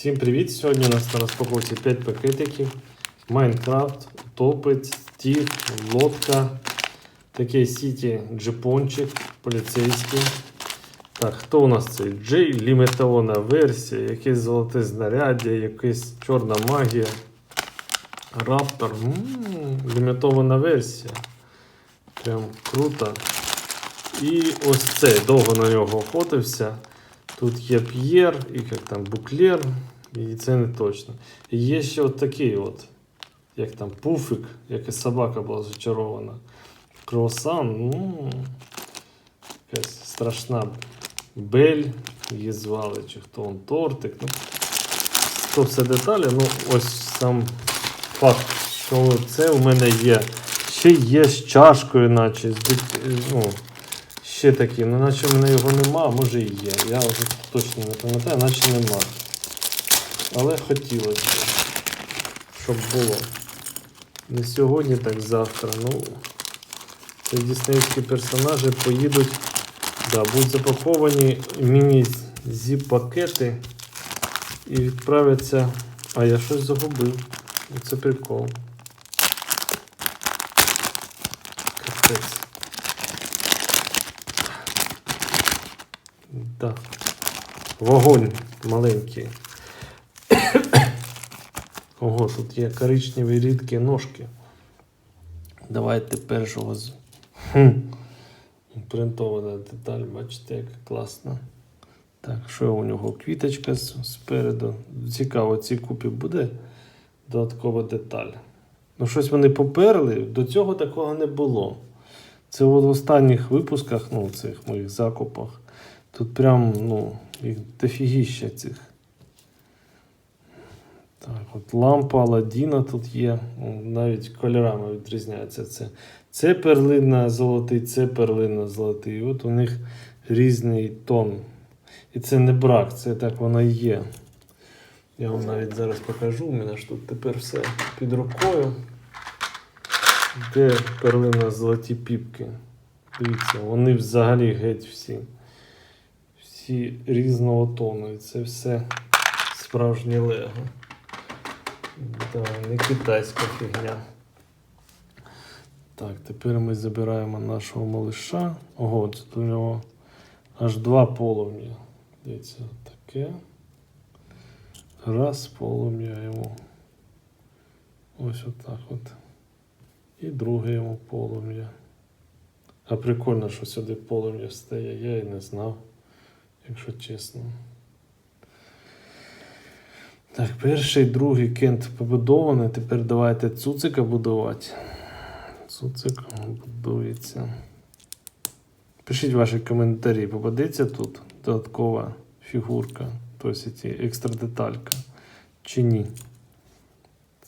Всім привіт! Сьогодні у нас на розпаковці 5 пакетиків. Майнкрафт, топець, стіг, лодка, такий сіті джипончик, поліцейський. Так, хто у нас цей? Джей, лімітована версія, якесь золоте знаряддя, якась чорна магія. Раптор. Лімітована версія. Прям круто. І ось цей довго на нього охотився. Тут є П'єр, і як там Буклер, і це не точно. І є ще от такий от, як там пуфик, якась собака була зачарована. Круасан, ну, якась страшна Бель, її звали, чи хто он тортик. Ну, то все деталі, ну ось сам факт, що це у мене є. Ще є з чашкою, наче, з ну, ще такі, ну наче в мене його нема, може і є. Я вже точно не пам'ятаю, наче нема. Але хотілося щоб було. Не сьогодні, так завтра. Ну, ці діснеївські персонажі поїдуть, да, будуть запаковані міні-зіп-пакети і відправляться. А я щось загубив. Це прикол. Капець. Да. Вогонь маленький. Ого, тут є коричневі рідкі ножки. Давайте першого з. Хм. Принтована деталь, бачите, як класно. Так, що у нього? Квіточка спереду. Цікаво, цій купі буде додаткова деталь. Ну, щось вони поперли, до цього такого не було. Це от в останніх випусках, ну, цих моїх закупах. Тут прям, ну, їх дофігіща цих. Так, от лампа Аладдіна тут є. Навіть кольорами відрізняється це. Це перлина золотий, це перлина золотий. І от у них різний тон. І це не брак, це так воно і є. Я вам навіть зараз покажу. У мене ж тут тепер все під рукою. Де перлина золоті піпки. Дивіться, вони взагалі геть всі. Всі різного тону. І це все справжнє лего. Да, не китайська фігня. Так, тепер ми забираємо нашого малиша. Ого, тут у нього аж два полум'я. Дивіться, таке. Раз полум'я йому. Ось отак от. І друге йому полум'я. А прикольно, що сюди полум'я встає, я і не знав, якщо чесно. Так, перший, другий кент побудований. Тепер давайте цуцика будувати. Цуцик будується. Пишіть ваші коментарі, попадеться тут додаткова фігурка, тобто екстра деталька, чи ні.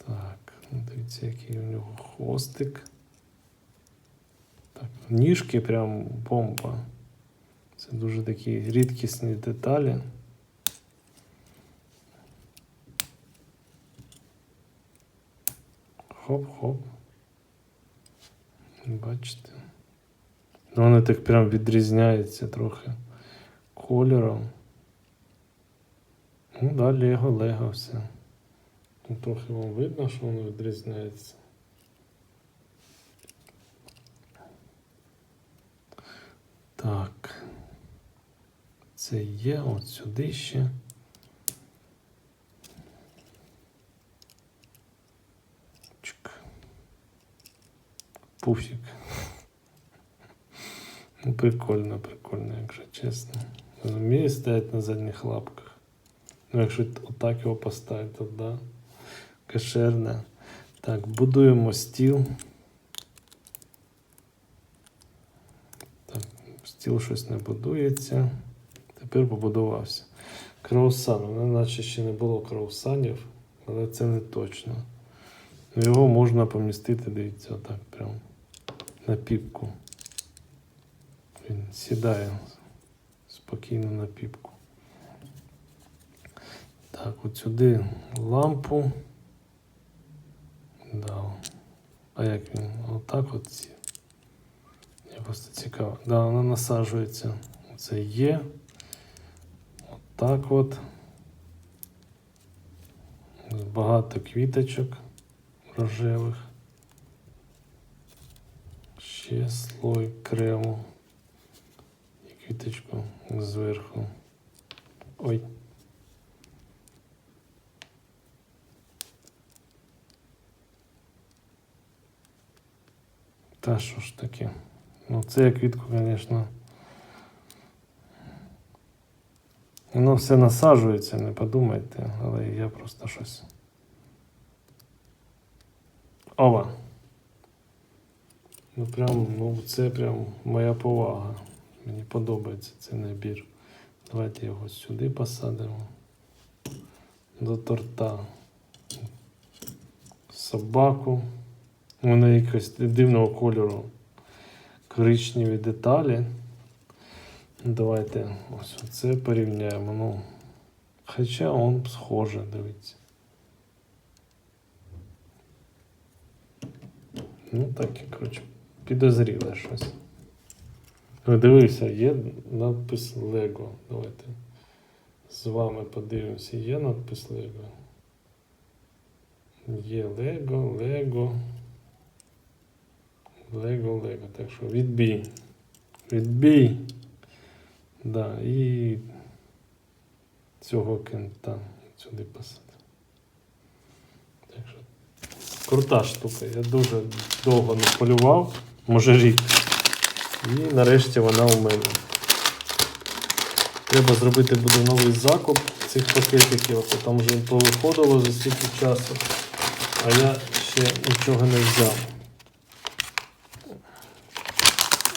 Так, ну, дивіться, який у нього хвостик. Так, ніжки прям бомба. Це дуже такі рідкісні деталі. Хоп-хоп. Бачите. Ну, вони так прям відрізняються трохи кольором. Ну, да, Лего, Лего все. Ну, трохи вам видно, що воно відрізняється. Так. Це є от сюди ще. Пуфік. Ну, прикольно, прикольно, якщо чесно. Він вміє стояти на задніх лапках. Ну, якщо отак його поставити, то да. Кошерне. Так, будуємо стіл. Так, стіл щось не будується. Тепер побудувався. Кроусан. У мене наче ще не було кроусанів, але це не точно. Ну, Його можна помістити, дивіться, отак прям на піпку. Він сідає спокійно на піпку. Так, от сюди лампу. Да. А як він? Отак от. Я просто цікаво. Да, вона насаджується. Це є. Отак от. багато квіточок рожевих. Ще слой крему. І квіточку зверху. Ой. Та що ж таке? Ну, це я квітку, звісно. Воно все насаджується, не подумайте, але я просто щось. Ова. Ну прям, ну це прям моя повага. Мені подобається цей набір. Давайте його сюди посадимо. До торта. Собаку. Вона якось дивного кольору. Коричневі деталі. Давайте ось це порівняємо. Ну, хоча он схоже, дивіться. Ну так, коротше, підозріле щось. Ну, Дивися, є надпис Лего. Давайте з вами подивимося. Є надпис Лего. Є Лего, Лего. Лего, Лего. Так що відбій. Відбій. Да, і цього кента сюди посадив. Так що крута штука. Я дуже довго не полював, може рік. І нарешті вона у мене. Треба зробити буде новий закуп цих пакетиків, а там вже повиходило за стільки часу, а я ще нічого не взяв.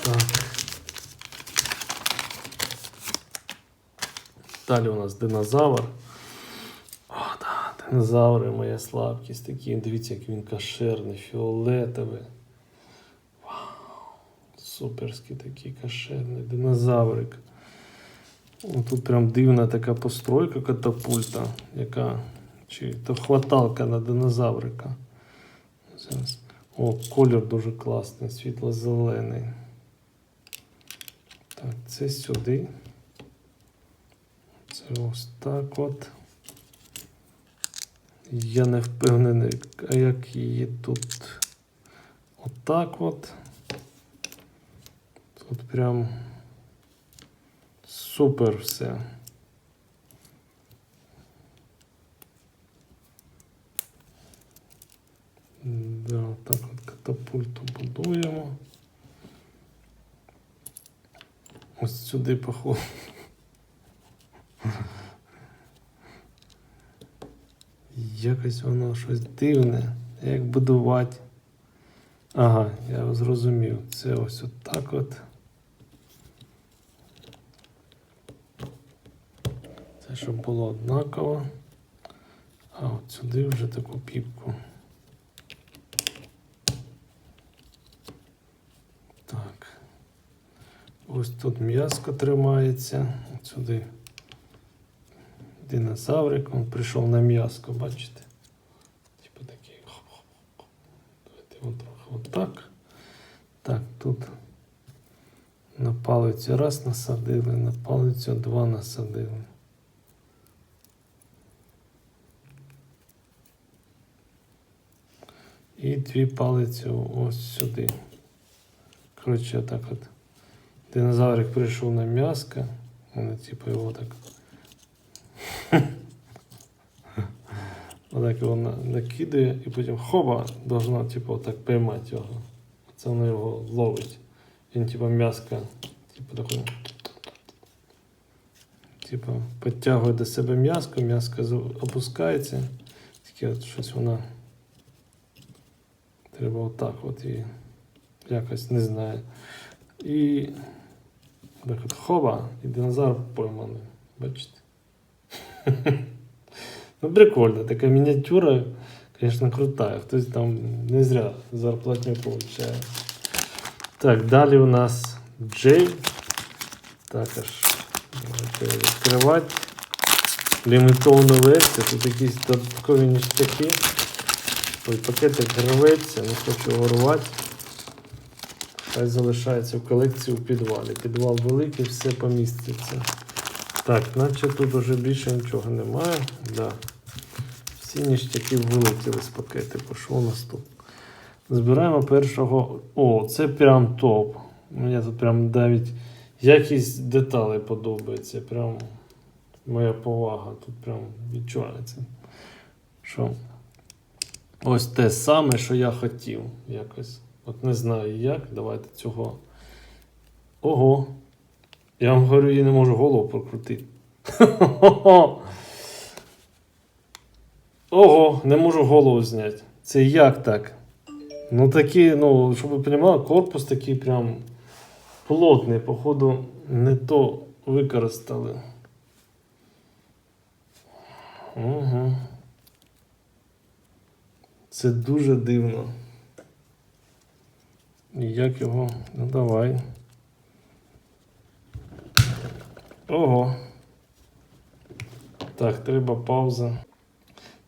Так. Далі у нас динозавр. О, да, динозаври моя слабкість. Такі, дивіться, як він кашерний, фіолетовий. Суперський такий кашерний динозаврик. Тут прям дивна така постройка катапульта, яка. Чи то хваталка на динозаврика. Зараз. О, колір дуже класний, світло-зелений. Так, це сюди. Це ось так от. Я не впевнений, як її тут. Отак от. Тут прям супер все. Да, так от катапульту будуємо. Ось сюди походу. Якось воно щось дивне. Як будувати. Ага, я зрозумів. Це ось отак от. Щоб було однаково. А от сюди вже таку піпку. Так. Ось тут м'язко тримається. От сюди динозаврик, він прийшов на м'язко, бачите? Типу такий. Давайте його трохи отак. Так, тут на палицю раз насадили, на палицю два насадили. І дві палиці ось сюди. Коротше, так от. Динозаврик прийшов на м'яско, вони типу його так. Отак його на- накидає і потім хоба, должна типу, так поймати його. Це воно його ловить. Він типу м'яско, типу такий. Типу, підтягує до себе м'яско, м'яско опускається. Таке от щось вона. Треба отак от і якось не знаю. І так от і динозавр пойманий. Бачите? Ну, прикольно, така мініатюра, звісно, крута. Хтось там не зря зарплатню получає. Так, далі у нас Джей. Також відкривати. Лімітовану версію. Тут якісь додаткові ніштяки. Ой, пакетик рветься, не хочу його. Хай залишається в колекції у підвалі. Підвал великий, все поміститься. Так, наче тут вже більше нічого немає. Да. Всі ніштяки вилетіли з пакетику. Що у нас тут? Збираємо першого. О, це прям топ. Мені тут прям навіть якість деталей подобається. Прям моя повага. Тут прям відчувається. Що ось те саме, що я хотів якось. От не знаю як. Давайте цього. Ого. Я вам говорю, я не можу голову прокрутити. Ого, не можу голову зняти. Це як так? Ну такий, ну, щоб ви розуміли, корпус такий прям плотний, походу, не то використали. Угу. Це дуже дивно. І як його. Ну давай. Ого. Так, треба пауза.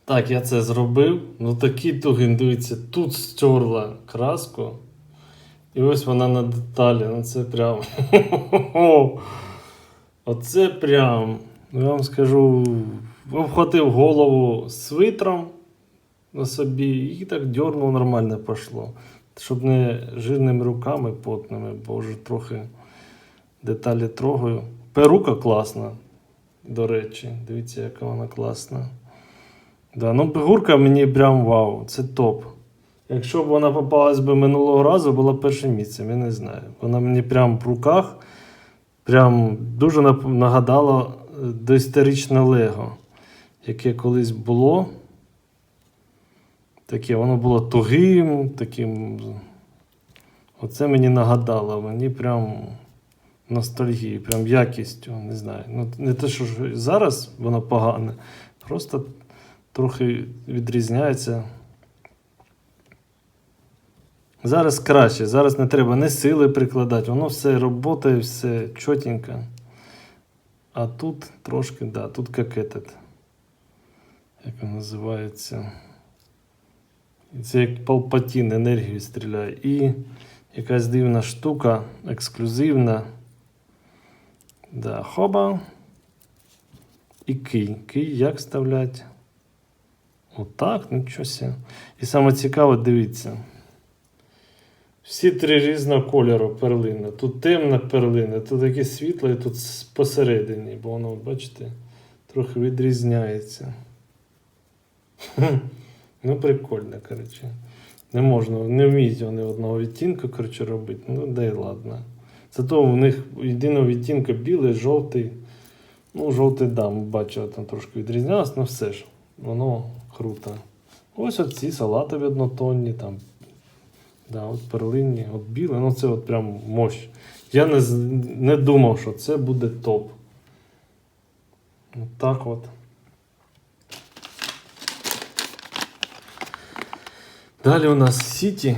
Так, я це зробив. Ну такий тугин, дивіться, тут стерла краску. І ось вона на деталі. Ну це прям. Оце прям. Ну, я вам скажу, обхватив голову свитром на собі і так дьорнув нормально пішло. Щоб не жирними руками потними, бо вже трохи деталі трогаю. Перука класна, до речі. Дивіться, яка вона класна. Да, ну фігурка мені прям вау, це топ. Якщо б вона попалась би минулого разу, була б першим місцем, я не знаю. Вона мені прям в руках прям дуже нагадала е, доісторичне Лего, яке колись було. Таке, воно було тугим, таким. Оце мені нагадало, мені прям ностальгії, прям якістю, не знаю. Ну, не те, що зараз воно погане, просто трохи відрізняється. Зараз краще, зараз не треба ні сили прикладати, воно все роботає, все чотенько. А тут трошки, да, тут этот, як він називається. І Це як палпатін енергію стріляє. І якась дивна штука, ексклюзивна. Да, хоба. І кий. Кий як вставлять? Отак, нічого себе. І саме цікаве, дивіться. Всі три різного кольору перлина. Тут темна перлина, тут таке світле, і тут посередині, бо воно, бачите, трохи відрізняється. Ну, прикольно, коротше. Не можна, не вміють вони одного відтінку, коротше, робити. Ну, да й ладно. Зато у них єдиного відтінку білий, жовтий. Ну, жовтий, да, ми там трошки відрізнялось, але все ж, воно круто. Ось оці салатові однотонні, там. Да, от перлинні, от біле, ну це от прям мощ. Я не, не думав, що це буде топ. От так от. Далі у нас Сіті.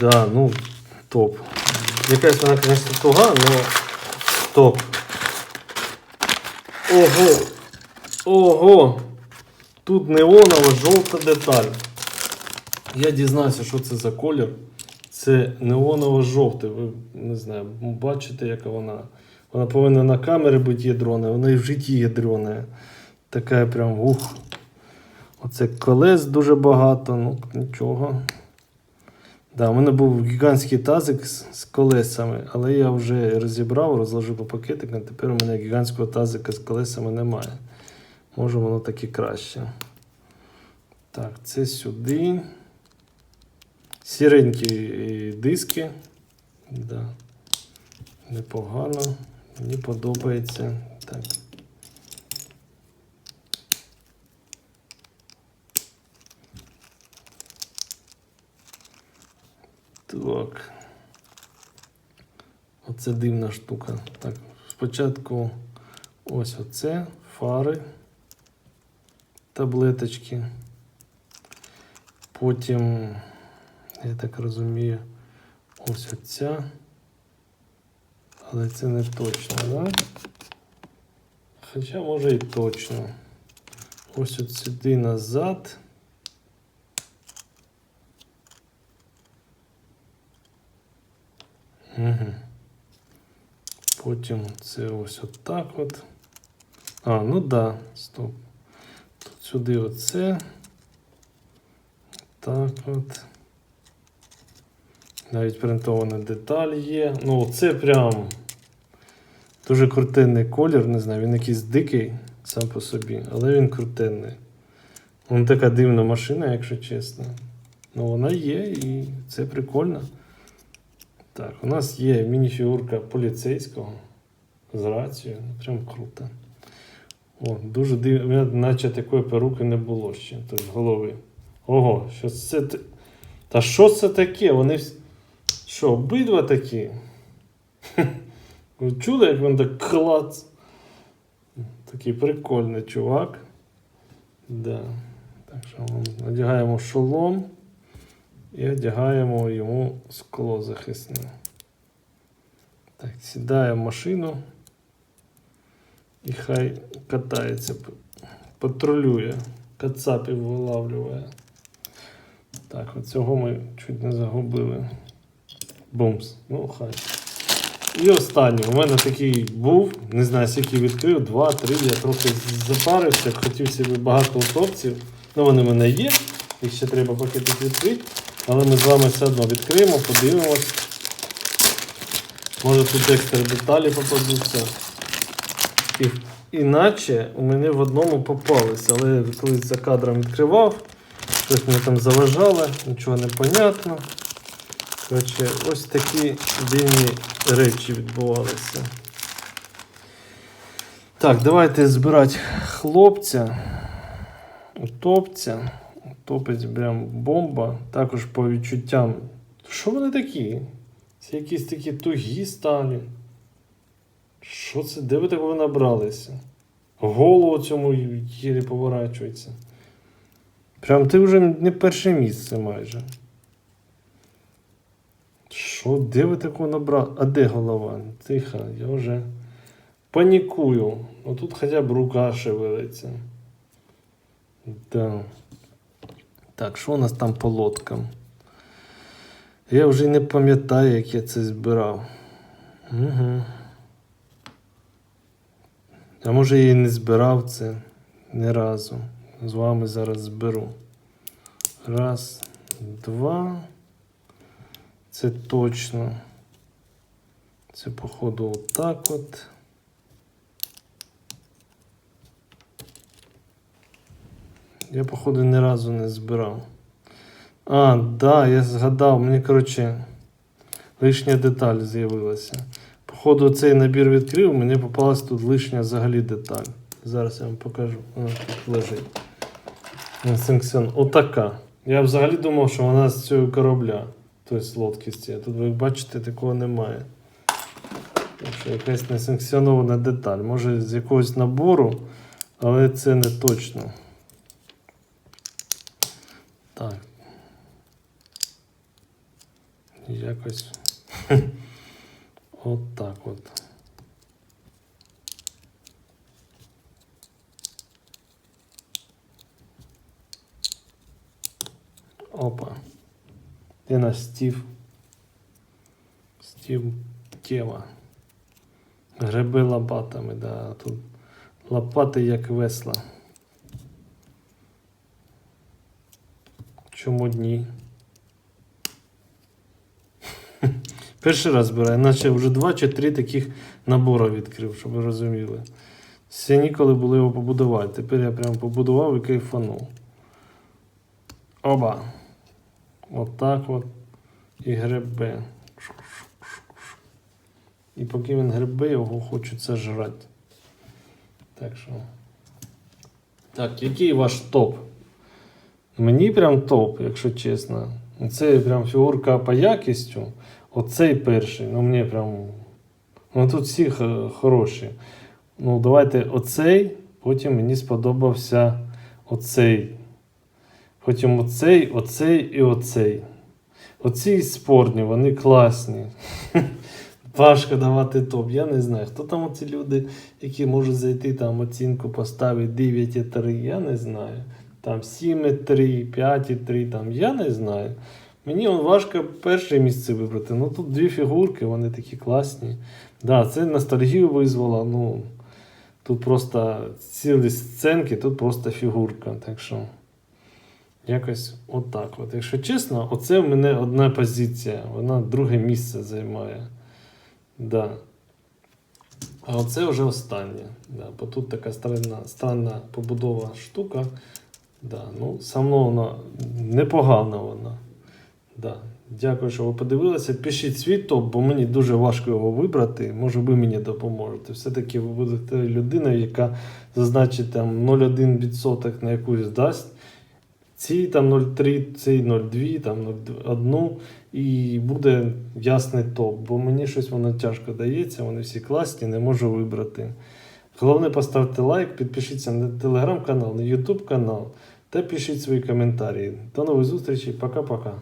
Да, ну, топ. Якась вона, звісно, туга, але топ. Ого! Ого! Тут неонова жовта деталь. Я дізнався, що це за колір. Це неоново жовте. Ви не знаю, бачите, яка вона. Вона повинна на камері бути ядрона, вона і в житті ядрона. Така прям ух. Оце колес дуже багато, ну нічого. Да, у мене був гігантський тазик з, з колесами, але я вже розібрав, розложив по пакетикам. Тепер у мене гігантського тазика з колесами немає. Може воно так і краще. Так, це сюди. Сіренькі е, диски. Да. Непогано. Мені подобається. Так. Так. Оце дивна штука. Так, спочатку ось оце, фари, таблеточки. Потім, я так розумію, ось оця. Але це не точно, да? Хоча може і точно. Ось от сюди назад. Угу. Потім це ось отак от. А, ну да, стоп. Тут сюди оце. Так от. Навіть принтована деталь є. Ну, це прям дуже крутенний колір, не знаю, він якийсь дикий сам по собі, але він крутенний. Вона така дивна машина, якщо чесно. Ну, вона є і це прикольно. Так, у нас є мініфігурка поліцейського з рацією. Ну, Прям круто. О, дуже дивно, наче такої перуки не було ще, тобто голови. Ого, що це. Та що це таке? Вони. Що, обидва такі? Ви чули, як він так клац? Такий прикольний чувак. Да. Так що одягаємо шолом і одягаємо йому скло захисне. Так, сідає в машину і хай катається, патрулює, кацапів вилавлює. Так, от цього ми чуть не загубили. Бумс. Ну, хай. І останній. У мене такий був, не знаю, скільки відкрив, два, три. Я трохи запарився, хотів собі багато утопців. Ну, вони в мене є. Їх ще треба тут відкрити. Але ми з вами все одно відкриємо, подивимось. Може тут екстра деталі попадуться. І, іначе у мене в одному попалися, але коли за кадром відкривав, щось мені там заважало, нічого не понятно. Коротше, ось такі дивні речі відбувалися. Так, давайте збирати хлопця, утопця. Утопець прям бомба. Також по відчуттям. Що вони такі? Це якісь такі тугі сталі. Що це? Де ви такого набралися? Голову цьому єлі поворачується. Прям ти вже не перше місце майже. Що, де ви такого набрали? А де голова? Тихо, я вже панікую. Ну тут хоча б рука шевелиться. Да. Так, що у нас там по лодкам? Я вже не пам'ятаю, як я це збирав. Угу. А може я і не збирав це ні разу. З вами зараз зберу. Раз, два. Це точно. Це, походу, отак от. Я, походу, ні разу не збирав. А, да, я згадав, мені, коротше, лишня деталь з'явилася. Походу, цей набір відкрив, мені попалась тут лишня взагалі деталь. Зараз я вам покажу. Вона тут лежить. Санкціон. Отака. Я взагалі думав, що вона з цього корабля. Тобто з лодки з цієї. Тут ви бачите, такого немає. Що якась несанкціонована деталь. Може з якогось набору, але це не точно. Так. Якось. От так от. Опа. Де наш Стів? Стів Тєва. Гриби лопатами, да. Тут лопати як весла. Чому дні? Перший раз збираю, наче вже два чи три таких набори відкрив, щоб ви розуміли. Все ніколи було його побудувати. Тепер я прям побудував і кайфанув. Оба. Отак от. І гребе. І поки він гребе, його хочеться жрати. Так що. Так, який ваш топ? Мені прям топ, якщо чесно. Це прям фігурка по якістю. Оцей перший. Ну мені прям. Ну тут всі хороші. Ну, давайте оцей. Потім мені сподобався оцей. Потім оцей, оцей і оцей. Оці спорні, вони класні. Важко давати топ. Я не знаю, хто там оці люди, які можуть зайти там оцінку поставити 9,3, я не знаю. Там 7,3, 5,3, там я не знаю. Мені он важко перше місце вибрати. Ну тут дві фігурки, вони такі класні. Да, це ностальгію визвало. Ну, тут просто цілі сценки, тут просто фігурка. Так що. Якось отак. От. Якщо чесно, оце в мене одна позиція, вона друге місце займає. Да. А оце вже останнє. Да. Бо тут така странна, странна побудова штука. Да. Ну, сам вона непогана вона. Да. Дякую, що ви подивилися. Пишіть свій топ, бо мені дуже важко його вибрати. Може, ви мені допоможете. Все-таки ви будете людиною, яка зазначить там 0,1% на якусь дасть. Ці там 0,3, цей 0,2, там 0,1 і буде ясний топ, бо мені щось воно тяжко дається, вони всі класні, не можу вибрати. Головне, поставте лайк, підпишіться на телеграм-канал, на YouTube канал та пишіть свої коментарі. До нових зустрічей, пока-пока.